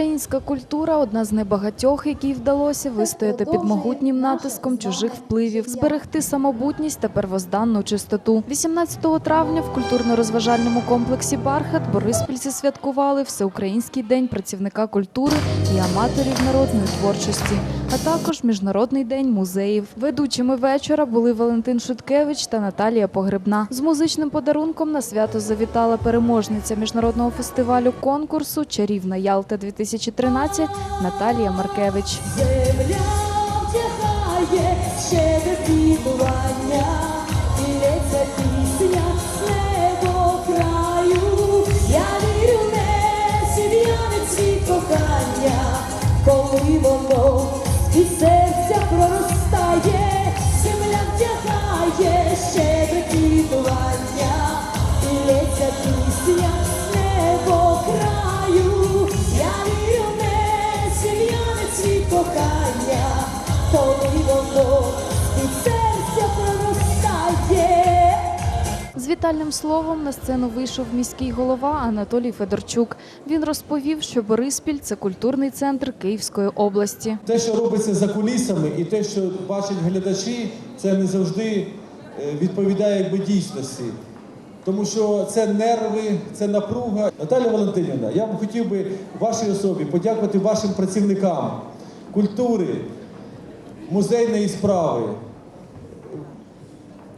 Українська культура одна з небагатьох, якій вдалося вистояти під могутнім натиском чужих впливів, зберегти самобутність та первозданну чистоту. 18 травня в культурно-розважальному комплексі Бархат Бориспільці святкували Всеукраїнський день працівника культури і аматорів народної творчості, а також Міжнародний день музеїв. Ведучими вечора були Валентин Шуткевич та Наталія Погребна. З музичним подарунком на свято завітала переможниця міжнародного фестивалю конкурсу Чарівна Ялта 2013 Наталія Маркевич. Земля вдягає ще до і вітальним словом на сцену вийшов міський голова Анатолій Федорчук. Він розповів, що Бориспіль це культурний центр Київської області. Те, що робиться за кулісами, і те, що бачать глядачі, це не завжди е, відповідає якби дійсності. Тому що це нерви, це напруга. Наталя Валентинівна, я б хотів би вашій особі подякувати вашим працівникам культури, музейної справи.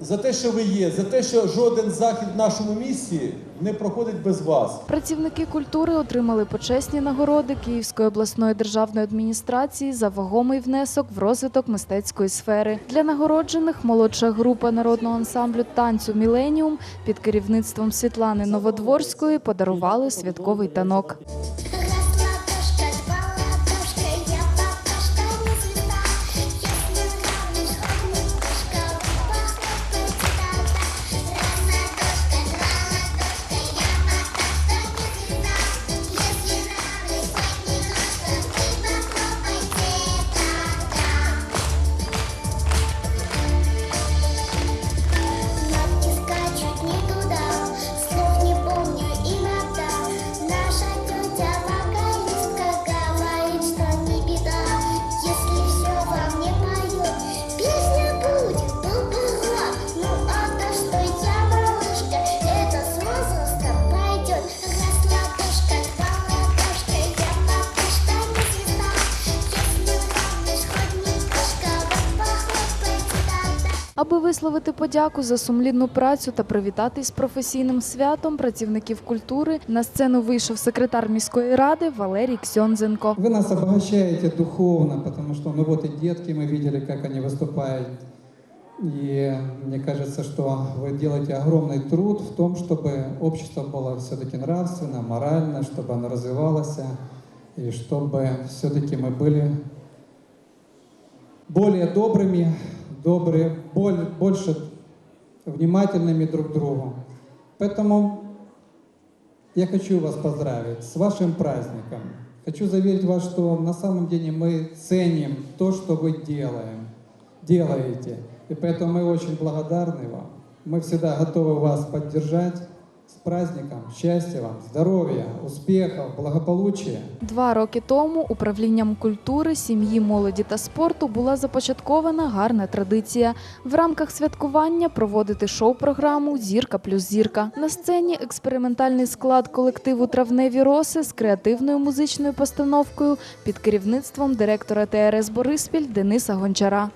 За те, що ви є, за те, що жоден захід в нашому місті не проходить без вас. Працівники культури отримали почесні нагороди Київської обласної державної адміністрації за вагомий внесок в розвиток мистецької сфери. Для нагороджених молодша група народного ансамблю танцю Міленіум під керівництвом Світлани Новодворської подарували святковий танок. Аби висловити подяку за сумлінну працю та привітатись з професійним святом працівників культури, на сцену вийшов секретар міської ради Валерій Ксьонзенко. Вы нас обогащаете духовно, потому что, ну вот и детки мы видели, как они выступают. И мне кажется, что вы делаете огромный труд в том, чтобы общество было все-таки нравственно, морально, чтобы оно развивалось, и чтобы все-таки мы были более добрыми, добрые, боль- больше внимательными друг к другу. Поэтому я хочу вас поздравить с вашим праздником. Хочу заверить вас, что на самом деле мы ценим то, что вы делаем, делаете. И поэтому мы очень благодарны вам. Мы всегда готовы вас поддержать. С праздником, счастья вам, здоровья, успехов, благополучия. Два роки тому управлінням культури, сім'ї, молоді та спорту була започаткована гарна традиція в рамках святкування проводити шоу-програму Зірка плюс зірка. На сцені експериментальний склад колективу Травневі роси з креативною музичною постановкою під керівництвом директора ТРС Бориспіль Дениса Гончара.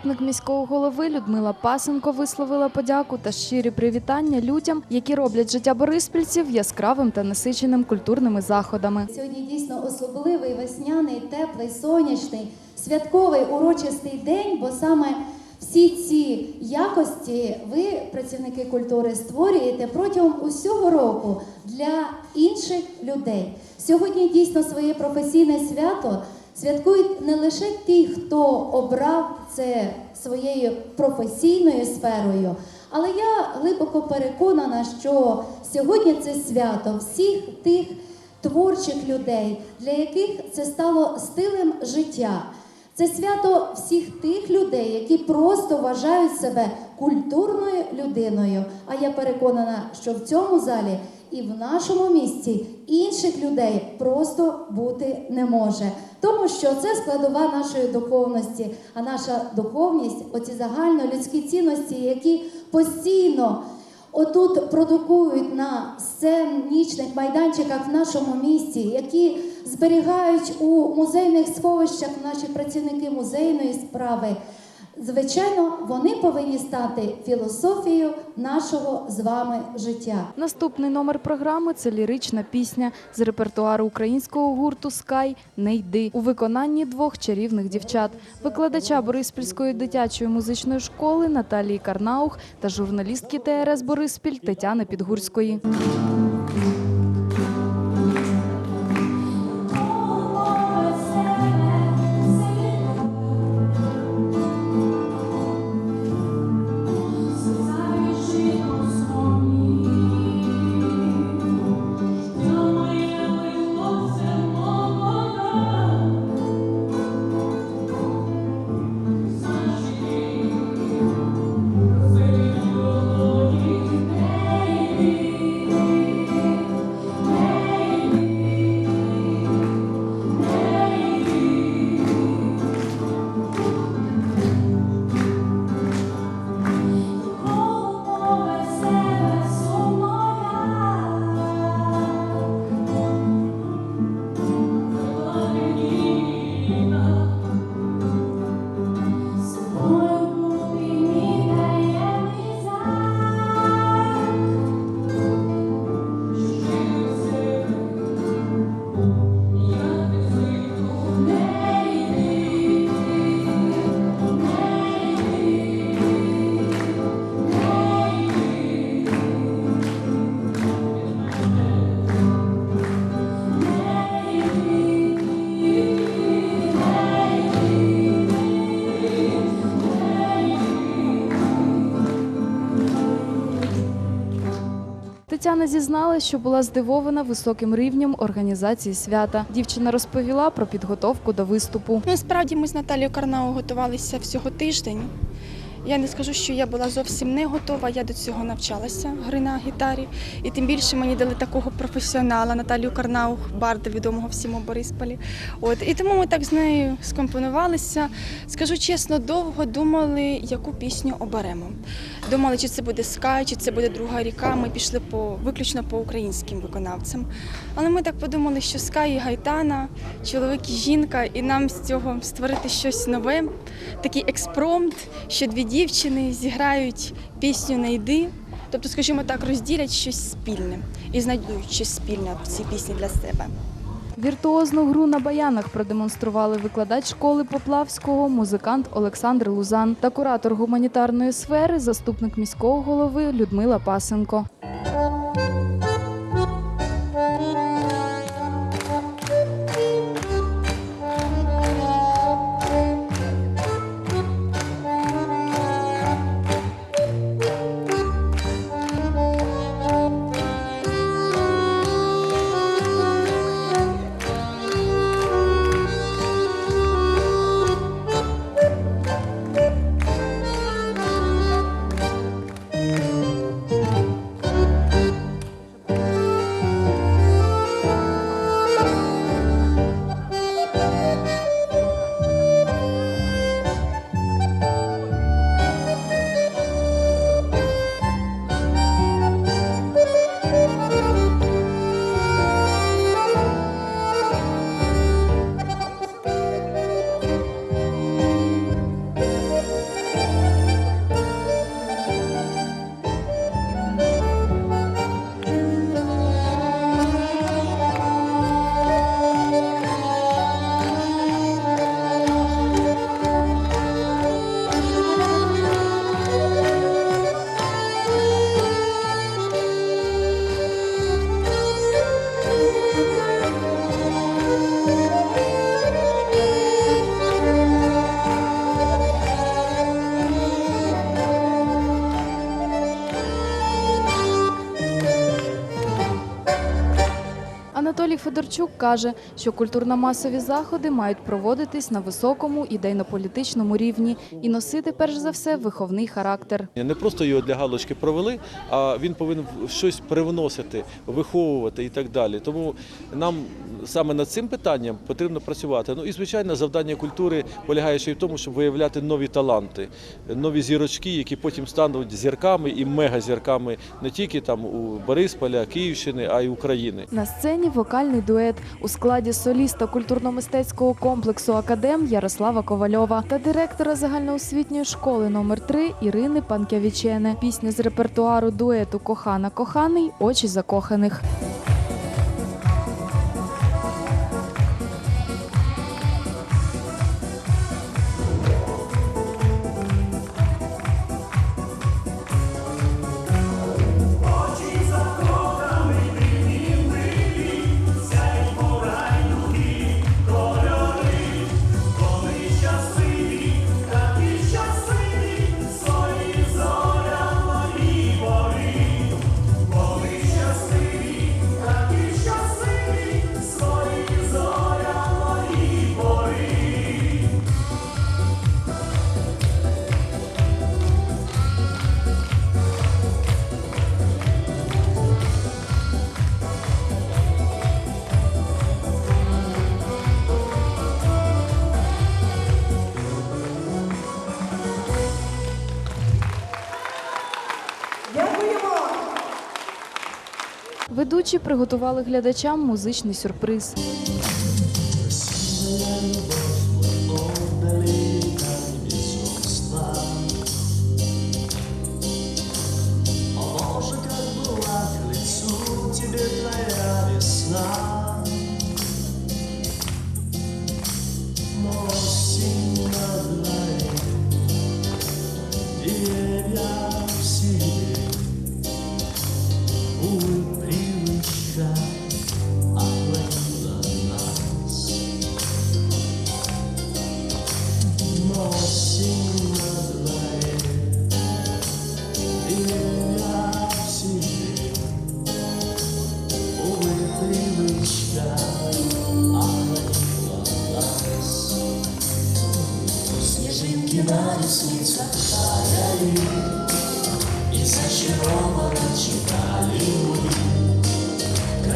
Заступник міського голови Людмила Пасенко висловила подяку та щирі привітання людям, які роблять життя бориспільців яскравим та насиченим культурними заходами. Сьогодні дійсно особливий весняний, теплий, сонячний, святковий урочистий день, бо саме всі ці якості ви, працівники культури, створюєте протягом усього року для інших людей. Сьогодні дійсно своє професійне свято святкують не лише ті, хто обрав це своєю професійною сферою, але я глибоко переконана, що сьогодні це свято всіх тих творчих людей, для яких це стало стилем життя. Це свято всіх тих людей, які просто вважають себе культурною людиною. А я переконана, що в цьому залі і в нашому місті інших людей просто бути не може. Тому що це складова нашої духовності, а наша духовність, оці загальнолюдські цінності, які постійно отут продукують на сценічних майданчиках в нашому місті, які зберігають у музейних сховищах наші працівники музейної справи. Звичайно, вони повинні стати філософією нашого з вами життя. Наступний номер програми це лірична пісня з репертуару українського гурту Скай Не йди у виконанні двох чарівних дівчат, викладача Бориспільської дитячої музичної школи Наталії Карнаух та журналістки ТРС Бориспіль Тетяни Підгурської. Тетяна зізналась, що була здивована високим рівнем організації свята. Дівчина розповіла про підготовку до виступу. Ну, справді ми з Наталією Карнау готувалися всього тиждень. Я не скажу, що я була зовсім не готова. Я до цього навчалася гри на гітарі. І тим більше мені дали такого професіонала Наталію Карнаух, барда відомого всім у Борисполі. От і тому ми так з нею скомпонувалися. Скажу чесно, довго думали, яку пісню оберемо. Думали, чи це буде Скай, чи це буде друга ріка. Ми пішли по виключно по українським виконавцям. Але ми так подумали, що Скай і Гайтана, чоловік і жінка, і нам з цього створити щось нове, такий експромт, що дві дівчини зіграють пісню «Не йди». Тобто, скажімо так, розділять щось спільне і знайдуть щось спільне в цій пісні для себе. Віртуозну гру на баянах продемонстрували викладач школи Поплавського, музикант Олександр Лузан та куратор гуманітарної сфери, заступник міського голови Людмила Пасенко. Федорчук каже, що культурно-масові заходи мають проводитись на високому ідейно-політичному рівні і носити перш за все виховний характер. Не просто його для галочки провели, а він повинен щось привносити, виховувати і так далі. Тому нам саме над цим питанням потрібно працювати. Ну і звичайно, завдання культури полягає ще й в тому, щоб виявляти нові таланти, нові зірочки, які потім стануть зірками і мегазірками не тільки там у Борисполя, Київщини, а й України. На сцені вокальний дует у складі соліста культурно-мистецького комплексу Академ Ярослава Ковальова та директора загальноосвітньої школи номер 3 Ірини Панкявічене. Пісня з репертуару дуету Кохана коханий очі закоханих. Ведучі приготували глядачам музичний сюрприз. На рісницях таяли, і зачаровано чекали мы?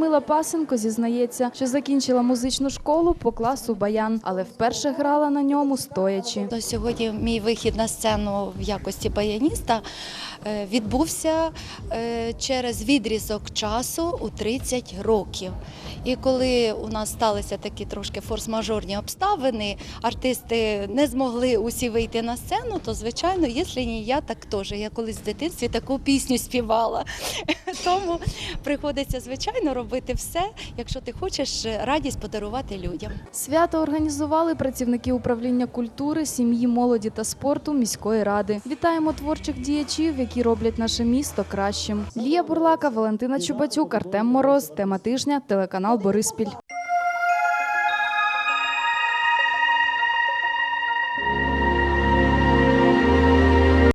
Людмила Пасенко зізнається, що закінчила музичну школу по класу баян, але вперше грала на ньому стоячи. То сьогодні мій вихід на сцену в якості баяніста відбувся е, через відрізок часу у 30 років. І коли у нас сталися такі трошки форс-мажорні обставини, артисти не змогли усі вийти на сцену, то звичайно, якщо не я, так теж. Я колись в дитинстві таку пісню співала. Тому приходиться, звичайно, робити все, якщо ти хочеш радість подарувати людям. Свято організували працівники управління культури, сім'ї, молоді та спорту міської ради. Вітаємо творчих діячів, які роблять наше місто кращим. Лія Бурлака, Валентина Чубатюк, Артем Мороз. Тема тижня, телеканал Бориспіль.